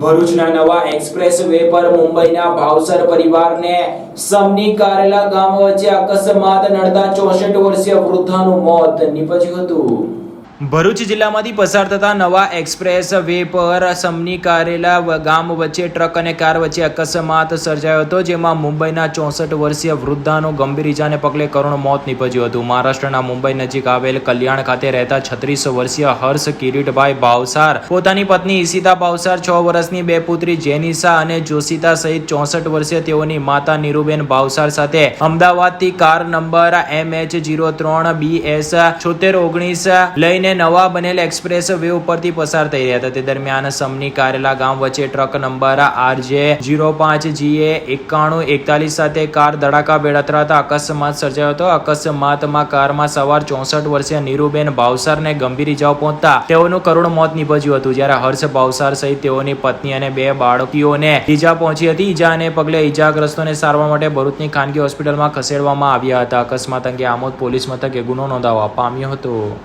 ભરૂચના નવા express way પર મુંબઈના ભાવસર પરિવારને સમની કારેલા ગામ વચ્ચે અકસ્માત નડતા ચોસઠ વર્ષીય વૃદ્ધાનું મોત નીપજ્યું હતું. ભરૂચ જિલ્લામાંથી પસાર થતા નવા એક્સપ્રેસ વે પર સમની કારેલા ગામ વચ્ચે ટ્રક અને કાર વચ્ચે અકસ્માત સર્જાયો હતો, જેમાં મુંબઈના ચોસઠ વર્ષીય વૃદ્ધાનું ગંભીર ઇજાને પગલે કરુણ મોત નીપજ્યું હતું. મહારાષ્ટ્રના મુંબઈ નજીક આવેલ કલ્યાણ ખાતે રહેતા છત્રીસ વર્ષીય હર્ષ કિરીટભાઈ ભાવસાર પોતાની પત્ની ઈશિતા ભાવસાર છ વર્ષની, બે પુત્રી જેનિસા અને જોશિતા સહિત ચોસઠ વર્ષીય તેઓની માતા નીરુબેન ભાવસાર સાથે અમદાવાદથી car number M H zero ત્રણ બી એસ છોતેર ઓગણીસ લઈને નવા બનેલ એક્સપ્રેસ વે ઉપરથી પસાર થઈ રહ્યા હતા. તે દરમિયાન સમની કારેલા ગામ વચ્ચે ટ્રક નંબર આરજે જીરો પાંચ જીએ એકાણું એકતાલીસ સાથે કાર ધડાકા હતા. અકસ્માત સર્જાયો હતો. અકસ્માતમાં કારમાં સવાર ચોસઠ વર્ષીય નીરુબેન ભાવસારને ગંભીર ઇજાઓ પહોંચતા તેઓનું કરુણ મોત નીપજ્યું હતું. જ્યારે હર્ષ ભાવસાર સહિત તેઓની પત્ની અને બે બાળકીઓને ઈજા પહોંચી હતી. ઈજાને પગલે ઈજાગ્રસ્તોને સારવાર માટે ભરૂચની ખાનગી હોસ્પિટલમાં ખસેડવામાં આવ્યા હતા. અકસ્માત અંગે આમોદ પોલીસ મથકે ગુનો નોંધાવવા પામ્યો હતો.